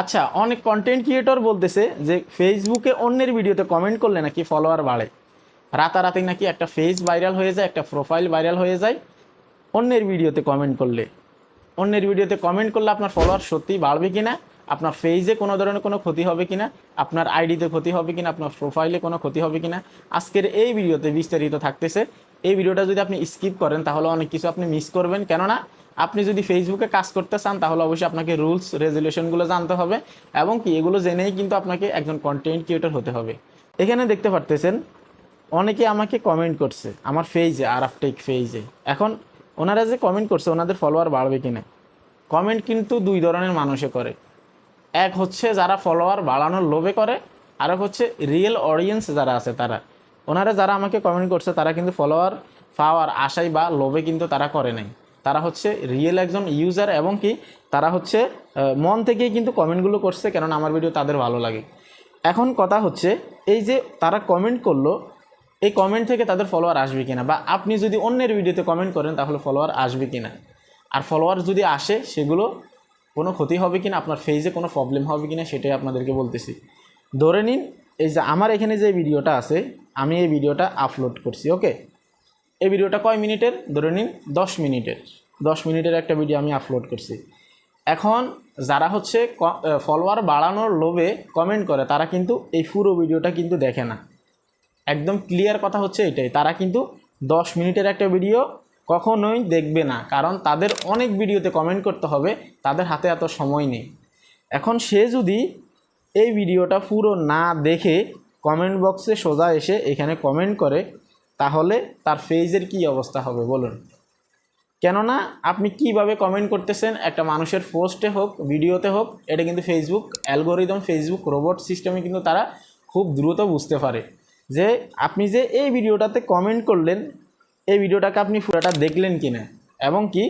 আচ্ছা অনেক content creator বলতেছে যে ফেসবুকে অন্যের ভিডিওতে কমেন্ট করলে নাকি ফলোয়ার বাড়ে। রাতারাতি নাকি একটা ফেস ভাইরাল হয়ে যায়, একটা প্রোফাইল ভাইরাল হয়ে যায়, অন্যের ভিডিওতে কমেন্ট করলে। অন্যের ভিডিওতে কমেন্ট করলে আপনার ফলোয়ার সত্যিই বাড়বে কিনা, আপনার ফেজে কোনো ধরনের কোনো ক্ষতি হবে কিনা, আপনার আইডিতে ক্ষতি হবে কিনা, আপনার প্রোফাইলে কোনো ক্ষতি হবে কিনা, আজকের এই ভিডিওতে বিস্তারিত থাকতেছে এই ভিডিওটা যদি আপনি স্কিপ করেন, তাহলে অনেক কিছু আপনি মিস করবেন। কেননা, আপনি যদি ফেসবুকে কাজ করতে চান, তাহলে অবশ্যই আপনাকে রুলস রেজুলেশনগুলো জানতে হবে এবং কি এগুলো জেনেই কিন্তু আপনাকে একজন কন্টেন্ট ক্রিয়েটর হতে হবে। এখানে দেখতে পারতেছেন, অনেকে আমাকে কমেন্ট করছে, আমার ফেজে আর আফটেক ফেজে এখন ওনারা যে কমেন্ট করছে, ওনাদের ফলোয়ার বাড়বে কিনা? কমেন্ট কিন্তু দুই ধরনের মানুষে করে। এক হচ্ছে যারা ফলোয়ার বাড়ানোর লোভে করে আর হচ্ছে রিয়েল অডিয়েন্স যারা আছে তারা। ওনারা যারা আমাকে কমেন্ট করছে, তারা কিন্তু ফলোয়ার পাওয়ার আশাই বা লোভে কিন্তু তারা করে নাই। তারা হচ্ছে রিয়েল একজন ইউজার এবং কি তারা হচ্ছে মন থেকেই কিন্তু কমেন্টগুলো করছে, কেননা আমার ভিডিও তাদের ভালো লাগে। এখন কথা হচ্ছে, এই যে তারা কমেন্ট করল, এই কমেন্ট থেকে তাদের ফলোয়ার আসবে কিনা? বা আপনি যদি অন্যের ভিডিওতে কমেন্ট করেন, তাহলে ফলোয়ার আসবে কিনা? আর ফলোয়ার যদি আসে, সেগুলো কোনো ক্ষতি হবে কিনা? আপনার ফেজে কোনো প্রবলেম হবে কিনা? সেটাই আপনাদেরকে বলতেছি। ধরে নিন, এই যে আমার এখানে যে ভিডিওটা আছে আমি এই ভিডিওটা আপলোড করছি ওকে এই ভিডিওটা কয় মিনিটের? ধরে নিন, দশ মিনিটের। দশ মিনিটের একটা ভিডিও আমি আপলোড করছি। এখন যারা হচ্ছে ফলোয়ার বাড়ানোর লোভে কমেন্ট করে, তারা কিন্তু এই পুরো ভিডিওটা কিন্তু দেখে না। একদম ক্লিয়ার কথা হচ্ছে এটাই। তারা কিন্তু দশ মিনিটের একটা ভিডিও কখনোই দেখবে না, কারণ তাদের অনেক ভিডিওতে কমেন্ট করতে হবে, তাদের হাতে এত সময় নেই। এখন সে যদি এই ভিডিওটা পুরো না দেখে কমেন্ট বক্সে সোজা এসে এখানে কমেন্ট করে, তাহলে তার ফেজের কি অবস্থা হবে বলুন। কেননা আপনি কীভাবে কমেন্ট করতেছেন, একটা মানুষের পোস্টে হোক ভিডিওতে হোক, এটা কিন্তু ফেসবুক অ্যালগোরিদম ফেসবুক রোবট সিস্টেমে কিন্তু তারা খুব দ্রুত বুঝতে পারে। যে আপনি যে এই ভিডিওটাতে কমেন্ট করলেন, এই ভিডিওটাকে আপনি পুরোটা দেখলেন কি না এবং কি,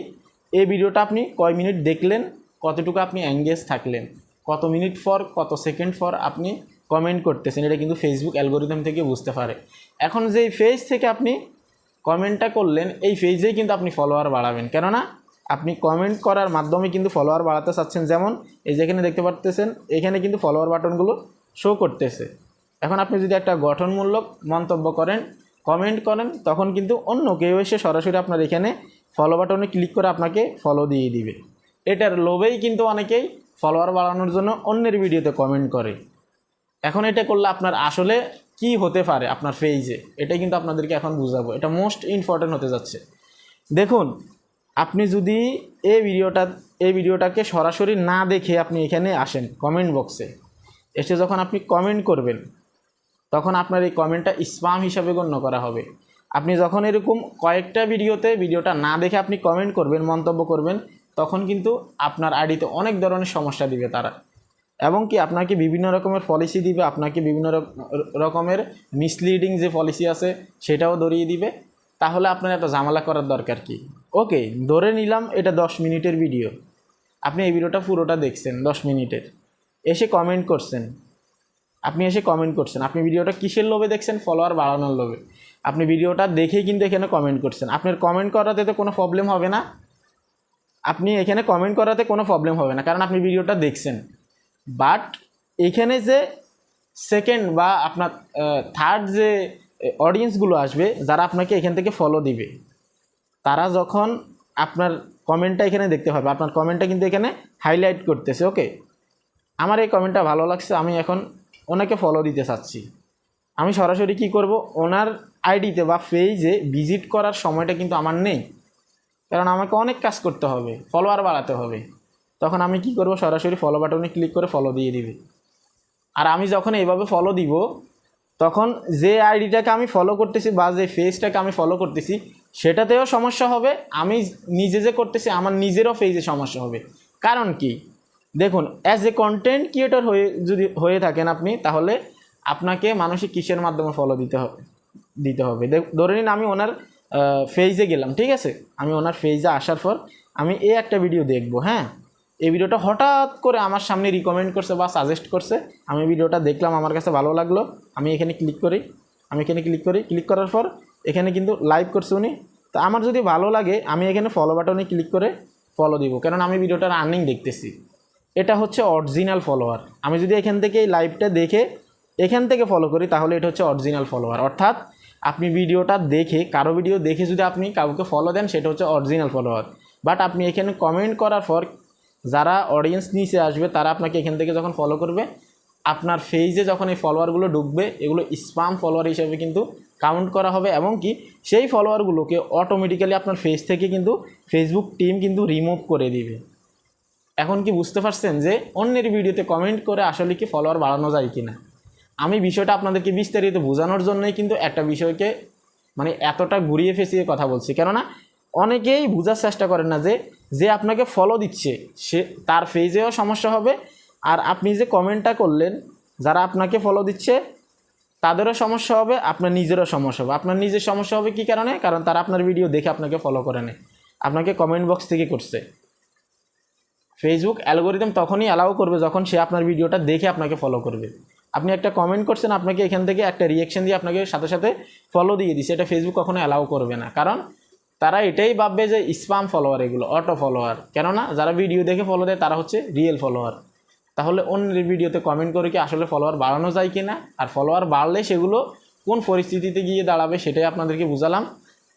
এই ভিডিওটা আপনি কয় মিনিট দেখলেন, কতটুকু আপনি অ্যাঙ্গেজ থাকলেন? কত মিনিট পর কত সেকেন্ড পর আপনি কমেন্ট করতেছেন, এটা কিন্তু ফেসবুক অ্যালগোরিদম থেকে বুঝতে পারে। এখন যে ফেজ থেকে আপনি কমেন্টটা করলেন, এই পেজেই কিন্তু আপনি ফলোয়ার বাড়াবেন। কেননা, আপনি কমেন্ট করার মাধ্যমে কিন্তু ফলোয়ার বাড়াতে চাচ্ছেন। যেমন, এই যেখানে দেখতে পারতেছেন, এখানে কিন্তু ফলোয়ার বাটনগুলো শো করতেছে। এখন আপনি যদি একটা গঠনমূলক মন্তব্য করেন কমেন্ট করেন, তখন কিন্তু অন্য কেউ এসে সরাসরি আপনার এখানে ফলো বাটনে ক্লিক করে আপনাকে ফলো দিয়ে দিবে। এটার লোভেই কিন্তু অনেকেই ফলোয়ার বাড়ানোর জন্য অন্যের ভিডিওতে কমেন্ট করে। এখন এটা করলে আপনার আসলে কি হতে পারে আপনার ফেজে এটাই কিন্তু আপনাদেরকে এখন বুঝাবো। এটা মোস্ট ইম্পর্ট্যান্ট হতে যাচ্ছে। দেখুন, আপনি যদি এই ভিডিওটা, এই ভিডিওটাকে সরাসরি না দেখে আপনি এখানে আসেন কমেন্ট বক্সে এসে যখন আপনি কমেন্ট করবেন, তখন আপনার এই কমেন্টটা স্পাম হিসাবে গণ্য করা হবে। আপনি যখন এরকম কয়েকটা ভিডিওতে ভিডিওটা না দেখে আপনি কমেন্ট করবেন, মন্তব্য করবেন, তখন কিন্তু আপনার আইডিতে অনেক ধরনের সমস্যা দিবে তারা। এবং কি আপনাকে বিভিন্ন রকমের পলিসি দিবে, আপনাকে বিভিন্ন রক- রকমের মিসলিডিং যে পলিসি আছে সেটাও ধরিয়ে দিবে। তাহলে আপনার এত ঝামেলা করার দরকার কি? ওকে ধরে নিলাম এটা দশ মিনিটের ভিডিও আপনি এই ভিডিওটা পুরোটা দেখছেন দশ মিনিটের। এসে কমেন্ট করছেন। আপনি এসে কমেন্ট করছেন। আপনি ভিডিওটা কিসের লোভে দেখছেন? ফলোয়ার বাড়ানোর লোভে। আপনি ভিডিওটা দেখেই কিন্তু এখানে কমেন্ট করছেন। আপনার কমেন্ট করাতে তো কোনো প্রবলেম হবে না। আপনি এখানে কমেন্ট করাতে কোনো প্রবলেম হবে না, কারণ আপনি ভিডিওটা দেখছেন। বাট এখানে যে সেকেন্ড বা আপনার থার্ড যে অডিয়েন্সগুলো আসবে, যারা আপনাকে এখান থেকে ফলো দিবে, তারা যখন আপনার কমেন্টটা এখানে দেখতে পাবে আপনার কমেন্টটা কিন্তু এখানে হাইলাইট করতেছে ওকে আমার এই কমেন্টটা ভালো লাগছে, আমি এখন ওনাকে ফলো দিতে চাচ্ছি। আমি সরাসরি কি করব? ওনার আইডিতে বা পেজে ভিজিট করার সময়টা কিন্তু আমার নেই। কারণ আমাকে অনেক কাজ করতে হবে ফলোয়ার বাড়াতে হবে। তখন আমি কি করব? সরাসরি ফলো বাটনে ক্লিক করে ফলো দিয়ে দিবে। আর আমি যখন এইভাবে ফলো দিব, তখন যে আইডিটাকে আমি ফলো করতেছি বা যে ফেজটাকে আমি ফলো করতেছি, সেটাতেও সমস্যা হবে। আমি নিজে যে করতেছি, আমার নিজেরও ফেজে সমস্যা হবে। কারণ কি? দেখুন অ্যাজ এ কন্টেন্ট ক্রিয়েটর হয়ে যদি, হয়ে থাকেন আপনি, তাহলে আপনাকে মানুষের কিসের মাধ্যমে ফলো দিতে হবে দিতে হবে। ধরে নিন আমি ওনার ফেজে গেলাম, ঠিক আছে? আমি ওনার ফেজে আসার পর আমি এই একটা ভিডিও দেখব হ্যাঁ? এই ভিডিওটা হঠাৎ করে আমার সামনে রিকমেন্ড করছে বা সাজেস্ট করছে, আমি ভিডিওটা দেখলাম, আমার কাছে ভালো লাগল, আমি এখানে ক্লিক করি, আমি এখানে ক্লিক করি ক্লিক করার পর এখানে কিন্তু লাইভ করছে উনি। তো আমার যদি ভালো লাগে, আমি এখানে ফলো বাটনে ক্লিক করে ফলো দিব, কারণ আমি ভিডিওটার আর্নিং দেখতেছি। এটা হচ্ছে অরিজিনাল ফলোয়ার আমি যদি এখান থেকে এই লাইভটা দেখে এখান থেকে ফলো করি, তাহলে এটা হচ্ছে অরিজিনাল ফলোয়ার অর্থাৎ আপনি ভিডিওটা দেখে, কারও ভিডিও দেখে যদি আপনি কাউকে ফলো দেন, সেটা হচ্ছে অরিজিনাল ফলোয়ার বাট আপনি এখানে কমেন্ট করার পর যারা অডিয়েন্স নিচে আসবে, তারা আপনাকে এখান থেকে যখন ফলো করবে, আপনার ফেজে যখন এই ফলোয়ারগুলো ঢুকবে, এগুলো স্পাম ফলোয়ার হিসেবে কিন্তু কাউন্ট করা হবে এবং কি সেই ফলোয়ারগুলোকে অটোমেটিক্যালি আপনার ফেজ থেকে কিন্তু ফেসবুক টিম কিন্তু রিমুভ করে দিবে। এখন কি বুঝতে পারছেন যে অন্যের ভিডিওতে কমেন্ট করে আসলে কি ফলোয়ার বাড়ানো যায় কি না আমি বিষয়টা আপনাদেরকে বিস্তারিত বোঝানোর জন্যই কিন্তু একটা বিষয়কে মানে এতটা ঘুরিয়ে ফেসিয়ে কথা বলছি। কেননা অনেকেই বোঝার চেষ্টা করেন না যে যে আপনাকে ফলো দিচ্ছে, সে তার ফেজেও সমস্যা হবে। আর আপনি যে কমেন্টটা করলেন, যারা আপনাকে ফলো দিচ্ছে, তাদেরও সমস্যা হবে, আপনার নিজেরও সমস্যা হবে। আপনার নিজের সমস্যা হবে কী কারণে? কারণ তারা আপনার ভিডিও দেখে আপনাকে ফলো করে নেয়। আপনাকে কমেন্ট বক্স থেকে করছে। ফেসবুক অ্যালগোরিদম তখনই অ্যালাউ করবে যখন সে আপনার ভিডিওটা দেখে আপনাকে ফলো করবে। আপনি একটা কমেন্ট করছেন, আপনাকে এখান থেকে একটা রিয়েকশন দিয়ে আপনাকে সাথে সাথে ফলো দিয়ে দিচ্ছে। এটা ফেসবুক কখনো অ্যালাউ করবে না। কারণ তারা এটাই ভাববে যে স্পাম ফলোয়ার এগুলো অটো ফলোয়ার কেননা যারা ভিডিও দেখে ফলো দেয়, তারা হচ্ছে রিয়েল ফলোয়ার তাহলে অন্যের ভিডিওতে কমেন্ট করে কি আসলে ফলোয়ার বাড়ানো যায় কি না আর ফলোয়ার বাড়লে সেগুলো কোন পরিস্থিতিতে গিয়ে দাঁড়াবে সেটাই আপনাদেরকে বুঝালাম।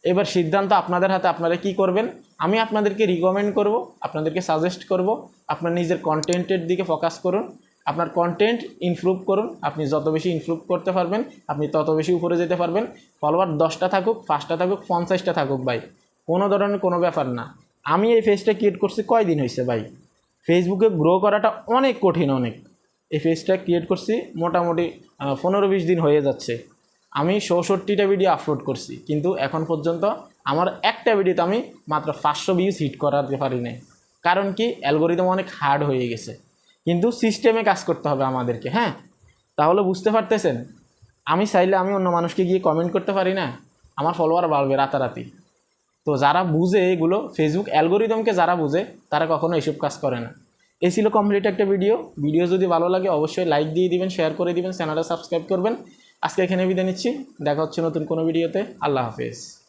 এবার সিদ্ধান্ত আপনাদের হাতে, আপনারা কি করবেন? আমি আপনাদেরকে রিকমেন্ড করব, আপনাদেরকে সাজেস্ট করব, আপনার নিজের কন্টেন্টের দিকে ফোকাস করুন। আপনার কন্টেন্ট ইমপ্রুভ করুন, আপনি যত বেশি ইমপ্রুভ করতে পারবেন, আপনি তত বেশি উপরে যেতে পারবেন। ফলোয়ার দশটা থাকুক, পাঁচটা থাকুক, পঞ্চাশটা থাকুক ভাই। কোনো ধরনের কোনো ব্যাপার না। আমি এই ফেজটা ক্রিয়েট করছি কয়দিন হয়েছে ভাই? ফেসবুকে গ্রো করাটা অনেক কঠিন অনেক। এই ফেজটা ক্রিয়েট করছি মোটামুটি পনেরো বিশ দিন হয়ে যাচ্ছে। আমি চৌষট্টিটা ভিডিও আপলোড করছি, কিন্তু এখন পর্যন্ত আমার একটা ভিডিওতে আমি মাত্র পাঁচশো ভিউজ হিট করাতে পারি নাই। কারণ কি? অ্যালগোরিদম অনেক হার্ড হয়ে গেছে। কিন্তু সিস্টেমে কাজ করতে হবে আমাদেরকে হ্যাঁ? তাহলে বুঝতে পারতেছেন? আমি চাইলে আমি অন্য মানুষকে গিয়ে কমেন্ট করতে পারি না? আমার ফলোয়ার বাড়বে রাতারাতি। তো যারা বুঝে এগুলো ফেসবুক অ্যালগোরিদমকে যারা বুঝে, তারা কখনো এসব কাজ করে না। এই ছিল কমপ্লিট একটা ভিডিও ভিডিও যদি ভালো লাগে, অবশ্যই লাইক দিয়ে দিবেন শেয়ার করে দিবেন চ্যানেলটা সাবস্ক্রাইব করবেন। আজকে এখানে বিদায় নিচ্ছি। দেখা হচ্ছে নতুন কোনো ভিডিওতে আল্লাহ হাফেজ।